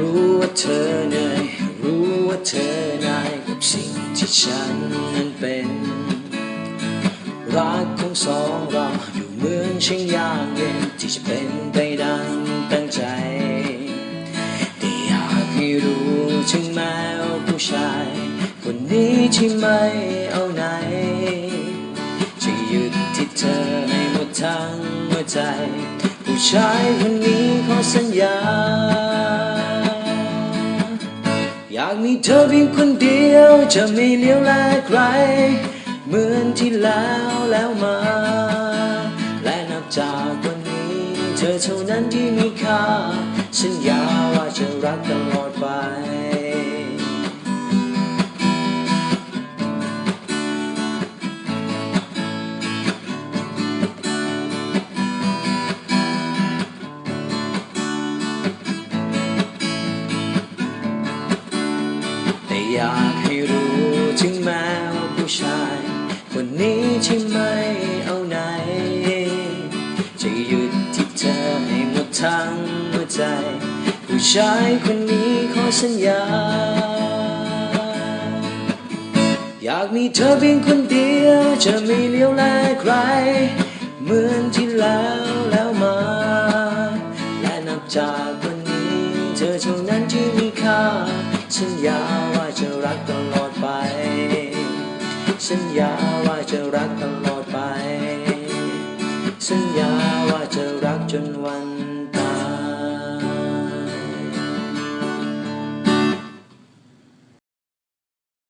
รู้ว่าเธอเหนื่อยรู้ว่าเธอเหนายกับสิ่งที่ฉันนั้นเป็น รักของสองเราอยู่เหมือนช่างยากเย็นที่จะเป็นไปดังตั้งใจ แต่อยากให้รู้ถึงแม้ว่าผู้ชาย คนนี้ที่ไม่เอาไหน จะหยุดที่เธอให้หมดทั้งหัวใจ ผู้ชายคนนี้ขอสัญญา อยากมีเธอเพียงคนเดียวจะไม่เลี้ยวแลใคร เหมือนที่แล้วแล้วมา และนับจากวันนี้ เธอเท่านั้นที่มีค่าสัญญาว่าจะรักตลอดไป อยากให้รู้ถึงแม้ว่าผู้ชาย คนนี้ที่ไม่เอาไหน จะหยุดที่เธอให้หมดทั้งหัวใจ ผู้ชายคนนี้ขอสัญญา อยากมีเธอเพียงคนเดียวจะไม่เลี้ยวแลใคร เหมือนที่แล้วแล้วมา และนับจากวันนี้ เธอเท่านั้นที่มีค่าสัญญาว่าก สัญญาว่าจะรักตลอด